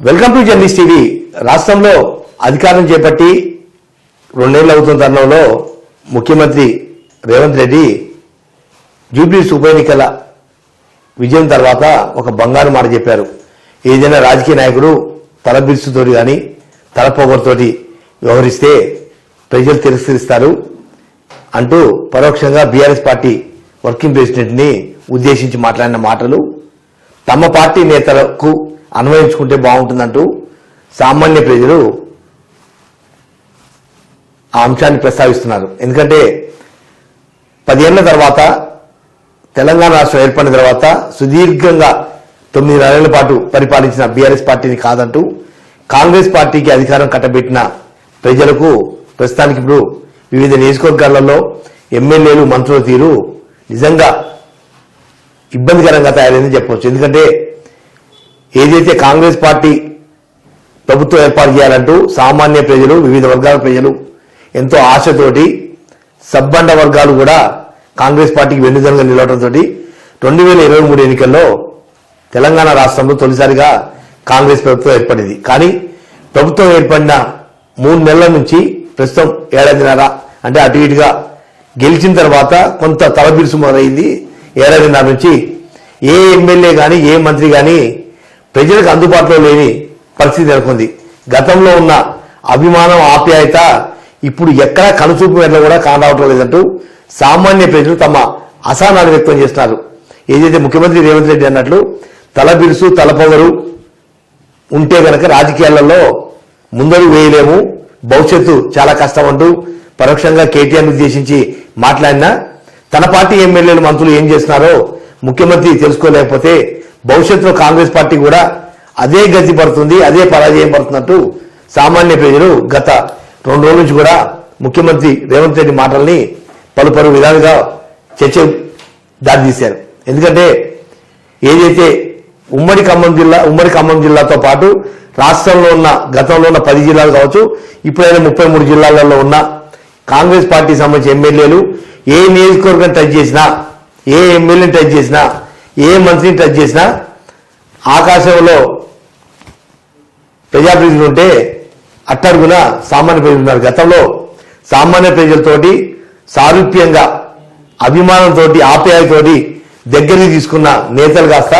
Welcome to journalist TV. రాష్ట్రంలో అధికారం చేపట్టి రెండేళ్ళు అవుతున్న తరుణంలో ముఖ్యమంత్రి రేవంత్ రెడ్డి జూబ్లీస్ ఉప ఎన్నికల విజయం తర్వాత ఒక బంగారు మాట చెప్పారు. ఏదైనా రాజకీయ నాయకుడు తల బిరుసుతోటి కానీ తల పొగరుతోటి వ్యవహరిస్తే ప్రజలు తిరస్కరిస్తారు అంటూ పరోక్షంగా బీఆర్ఎస్ పార్టీ వర్కింగ్ ప్రెసిడెంట్ని ఉద్దేశించి మాట్లాడిన మాటలు తమ పార్టీ నేతలకు అన్వయించుకుంటే బాగుంటుందంటూ సామాన్య ప్రజలు ఆ అంశాన్ని ప్రస్తావిస్తున్నారు. ఎందుకంటే పదేళ్ళ తర్వాత తెలంగాణ రాష్ట్రం ఏర్పడిన తర్వాత సుదీర్ఘంగా తొమ్మిది నెలల పాటు పరిపాలించిన బీఆర్ఎస్ పార్టీని కాదంటూ కాంగ్రెస్ పార్టీకి అధికారం కట్టబెట్టిన ప్రజలకు ప్రస్తుతానికి ఇప్పుడు వివిధ నియోజకవర్గాలలో ఎమ్మెల్యేలు మంత్రుల తీరు నిజంగా ఇబ్బందికరంగా తయారైందని చెప్పవచ్చు. ఎందుకంటే ఏదైతే కాంగ్రెస్ పార్టీ ప్రభుత్వం ఏర్పాటు చేయాలంటూ సామాన్య ప్రజలు వివిధ వర్గాల ప్రజలు ఎంతో ఆశతోటి సబ్బండ వర్గాలు కూడా కాంగ్రెస్ పార్టీకి వెన్నుదనగా నిలవడంతో రెండు వేల ఇరవై మూడు ఎన్నికల్లో తెలంగాణ రాష్ట్రంలో తొలిసారిగా కాంగ్రెస్ ప్రభుత్వం ఏర్పడింది. కానీ ప్రభుత్వం ఏర్పడిన మూడు నెలల నుంచి ప్రస్తుతం ఏడాదిన్నర అంటే అటు ఇటుగా గెలిచిన తర్వాత కొంత తలబిరుసు మొదలైంది. ఏడాదిన్నర నుంచి ఏ ఎమ్మెల్యే కానీ ఏ మంత్రి కానీ ప్రజలకు అందుబాటులో లేని పరిస్థితి నెలకొంది. గతంలో ఉన్న అభిమానం ఆప్యాయత ఇప్పుడు ఎక్కడా కనుచూపు మేరలో కూడా కానరావటం లేదంటూ సామాన్య ప్రజలు తమ అసహనాలు వ్యక్తం చేస్తున్నారు. ఏదైతే ముఖ్యమంత్రి రేవంత్ రెడ్డి అన్నట్లు తల బిరుసు తలపొగరు ఉంటే గనక రాజకీయాలలో ముందరు వేయలేము భవిష్యత్తు చాలా కష్టం అంటూ పరోక్షంగా కేటీఆర్ ఉద్దేశించి మాట్లాడినా తన పార్టీ ఎమ్మెల్యేలు మంత్రులు ఏం చేస్తున్నారో ముఖ్యమంత్రి తెలుసుకోలేకపోతే భవిష్యత్తులో కాంగ్రెస్ పార్టీ కూడా అదే గతి పడుతుంది అదే పరాజయం పడుతున్నట్టు సామాన్య ప్రజలు గత రెండు రోజుల నుంచి కూడా ముఖ్యమంత్రి రేవంత్ రెడ్డి మాటల్ని పలు పలు విధాలుగా చర్చ దారితీశారు. ఎందుకంటే ఏదైతే ఉమ్మడి ఖమ్మం జిల్లా ఉమ్మడి ఖమ్మం జిల్లాతో పాటు రాష్ట్రంలో ఉన్న గతంలో ఉన్న పది జిల్లాలు కావచ్చు ఇప్పుడైనా ముప్పై మూడు జిల్లాలలో ఉన్న కాంగ్రెస్ పార్టీ సంబంధించిన ఎమ్మెల్యేలు ఏ నియోజకవర్గం టచ్ చేసినా ఏ ఎమ్మెల్యేని టచ్ చేసినా ఏ మంత్రిని టచ్ చేసినా ఆకాశంలో ప్రజాప్రతినిధులు ఉంటే అట్టడుగున సామాన్య ప్రజలు ఉన్నారు. గతంలో సామాన్య ప్రజలతోటి సారూప్యంగా అభిమానంతో ఆప్యాయతోటి దగ్గరికి తీసుకున్న నేతలు కాస్త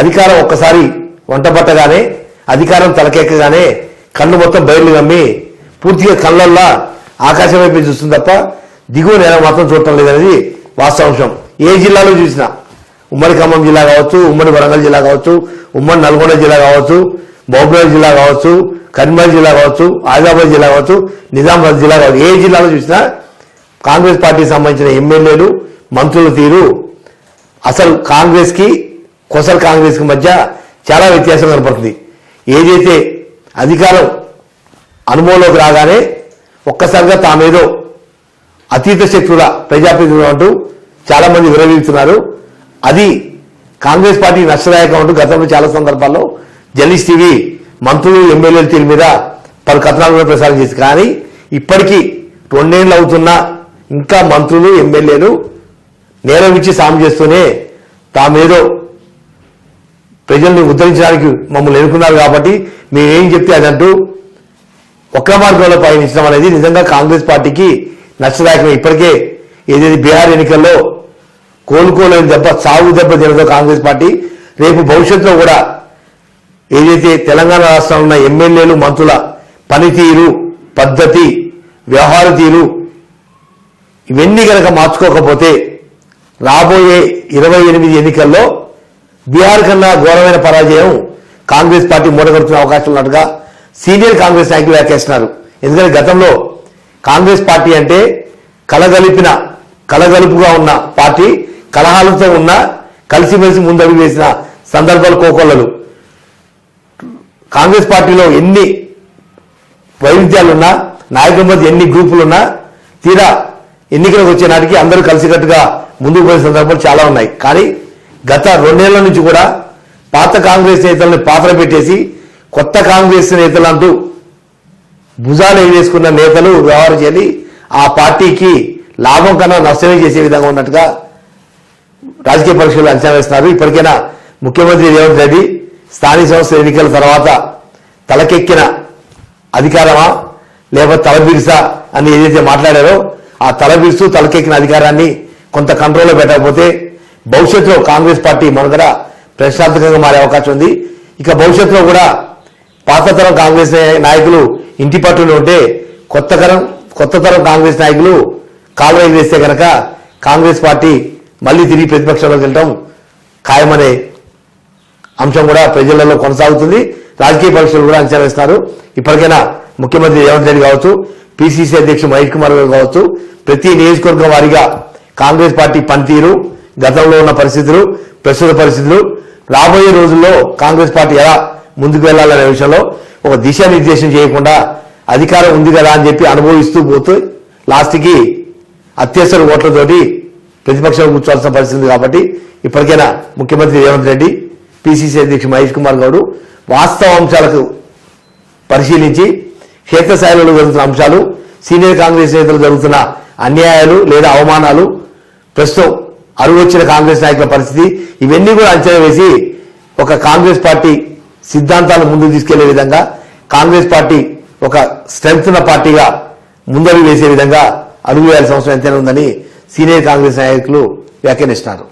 అధికారం ఒక్కసారి వంట పట్టగానే అధికారం తలకెక్కగానే కళ్ళు మొత్తం బయలు గమ్మి పూర్తిగా కళ్ళల్లా ఆకాశం వైపు చూస్తుంది తప్ప దిగువ నేల మాత్రం చూడటం లేదనేది వాస్తవాంశం. ఏ జిల్లాలో చూసినా? ఉమ్మడి ఖమ్మం జిల్లా కావచ్చు ఉమ్మడి వరంగల్ జిల్లా కావచ్చు ఉమ్మడి నల్గొండ జిల్లా కావచ్చు మహబూబాబాద్ జిల్లా కావచ్చు కరీంనగర్ జిల్లా కావచ్చు ఆదిలాబాద్ జిల్లా కావచ్చు నిజామాబాద్ జిల్లా కావచ్చు. ఏ జిల్లాలో చూసినా కాంగ్రెస్ పార్టీకి సంబంధించిన ఎమ్మెల్యేలు మంత్రుల తీరు. అసలు కాంగ్రెస్కి కొసల్ కాంగ్రెస్కి మధ్య చాలా వ్యత్యాసం కనపడుతుంది. ఏదైతే అధికారం అనుభవంలోకి రాగానే ఒక్కసారిగా తామేదో అతీత శక్తుల ప్రజాప్రతినిధులు అంటూ చాలా మంది అది కాంగ్రెస్ పార్టీ నష్టదాయకం అంటూ గతంలో చాలా సందర్భాల్లో జర్నలిస్ట్ టీవీ మంత్రులు ఎమ్మెల్యేల తీరు మీద పలు కథనాలు కూడా ప్రసారం చేసి కానీ ఇప్పటికీ రెండేళ్ళు అవుతున్నా ఇంకా మంత్రులు ఎమ్మెల్యేలు నేరం ఇచ్చి సాము చేస్తూనే తామేదో ప్రజల్ని ఉద్ధరించడానికి మమ్మల్ని ఎన్నుకున్నారు కాబట్టి మేమేం చెప్తే అదంటూ ఒక్క మార్గంలో పయనించడం అనేది నిజంగా కాంగ్రెస్ పార్టీకి నష్టదాయకమే. ఇప్పటికే ఏదైతే బీహార్ ఎన్నికల్లో కోలుకోలేని దెబ్బ సాగు దెబ్బ తినదో కాంగ్రెస్ పార్టీ. రేపు భవిష్యత్తులో కూడా ఏదైతే తెలంగాణ రాష్ట్రంలో ఉన్న ఎమ్మెల్యేలు మంత్రుల పనితీరు పద్ధతి వ్యవహార తీరు ఇవన్నీ కనుక మార్చుకోకపోతే రాబోయే ఇరవై ఎనిమిది ఎన్నికల్లో బీహార్ కన్నా ఘోరమైన పరాజయం కాంగ్రెస్ పార్టీ మూడగడుతున్న అవకాశం ఉన్నట్టుగా సీనియర్ కాంగ్రెస్ నాయకులు వ్యాఖ్యాస్తున్నారు ఎందుకంటే గతంలో కాంగ్రెస్ పార్టీ అంటే కలగలిపిన కలగలుపుగా ఉన్న పార్టీ. కలహాలతో ఉన్న కలిసిమెలిసి ముందడుగు వేసిన సందర్భాలు కోకొల్లలు. కాంగ్రెస్ పార్టీలో ఎన్ని వైవిధ్యాలున్నా నాయకుల మధ్య ఎన్ని గ్రూపులున్నా తీరా ఎన్నికలకు వచ్చే నాటికి అందరూ కలిసికట్టుగా ముందుకు పోయే సందర్భాలు చాలా ఉన్నాయి. కానీ గత రెండేళ్ళ నుంచి కూడా పాత కాంగ్రెస్ నేతలను పాత్ర పెట్టేసి కొత్త కాంగ్రెస్ నేతలంటూ భుజాలు వేసుకున్న నేతలు వ్యవహారం చేయాలి ఆ పార్టీకి లాభం కన్నా నష్టమే చేసే విధంగా ఉన్నట్టుగా రాజకీయ పరీక్షలు అంచనా వేస్తున్నారు. ఇప్పటికైనా ముఖ్యమంత్రి రేవంత్ రెడ్డి స్థానిక సంస్థల ఎన్నికల తర్వాత తలకెక్కిన అధికారమా? లేకపోతే తలబిరుసా అని ఏదైతే మాట్లాడారో ఆ తలబిరుసు తలకెక్కిన అధికారాన్ని కొంత కంట్రోల్లో పెట్టకపోతే భవిష్యత్తులో కాంగ్రెస్ పార్టీ మనుగడ ప్రశ్నార్థకంగా మారే అవకాశం ఉంది. ఇక భవిష్యత్తులో కూడా పాత తరం కాంగ్రెస్ నాయకులు ఇంటి పట్టున ఉంటే కొత్త తరం కొత్త తరం కాంగ్రెస్ నాయకులు కాలువ వేస్తే కనుక కాంగ్రెస్ పార్టీ మళ్ళీ తిరిగి ప్రతిపక్షంలోకి వెళ్ళటం ఖాయమనే అంశం కూడా ప్రజలలో కొనసాగుతుంది. రాజకీయ పరీక్షలు కూడా అంచనా వేస్తారు. ఇప్పటికైనా ముఖ్యమంత్రి రేవంత్ రెడ్డి కావచ్చు పిసిసి అధ్యక్షుడు మహేష్ కుమార్ గారు కావచ్చు ప్రతి నియోజకవర్గం వారిగా కాంగ్రెస్ పార్టీ పనితీరు గతంలో ఉన్న పరిస్థితులు ప్రస్తుత పరిస్థితులు రాబోయే రోజుల్లో కాంగ్రెస్ పార్టీ ఎలా ముందుకు వెళ్ళాలనే విషయంలో ఒక దిశానిర్దేశం చేయకుండా అధికారం ఉంది కదా అని చెప్పి అనుభవిస్తూ పోతూ లాస్ట్కి అత్యవసర ఓట్లతోటి ప్రతిపక్షంలో కూర్చోవాల్సిన పరిస్థితి కాబట్టి ఇప్పటికైనా ముఖ్యమంత్రి రేవంత్ రెడ్డి పిసిసి అధ్యక్షుడు మహేష్ కుమార్ గౌడ్ వాస్తవ అంశాలకు పరిశీలించి క్షేత్రస్థాయిలో జరుగుతున్న అంశాలు సీనియర్ కాంగ్రెస్ నేతలు జరుగుతున్న అన్యాయాలు లేదా అవమానాలు ప్రస్తుతం అరువచ్చిన కాంగ్రెస్ నాయకుల పరిస్థితి ఇవన్నీ కూడా అంచనా వేసి ఒక కాంగ్రెస్ పార్టీ సిద్ధాంతాలను ముందుకు తీసుకెళ్ళే విధంగా కాంగ్రెస్ పార్టీ ఒక స్ట్రెంగ్త్ ఉన్న పార్టీగా ముందడుగు వేసే విధంగా అడుగు వేయాల్సిన అవసరం ఎంతైనా ఉందని సీనియర్ కాంగ్రెస్ నాయకులు వ్యాఖ్యానిస్తున్నారు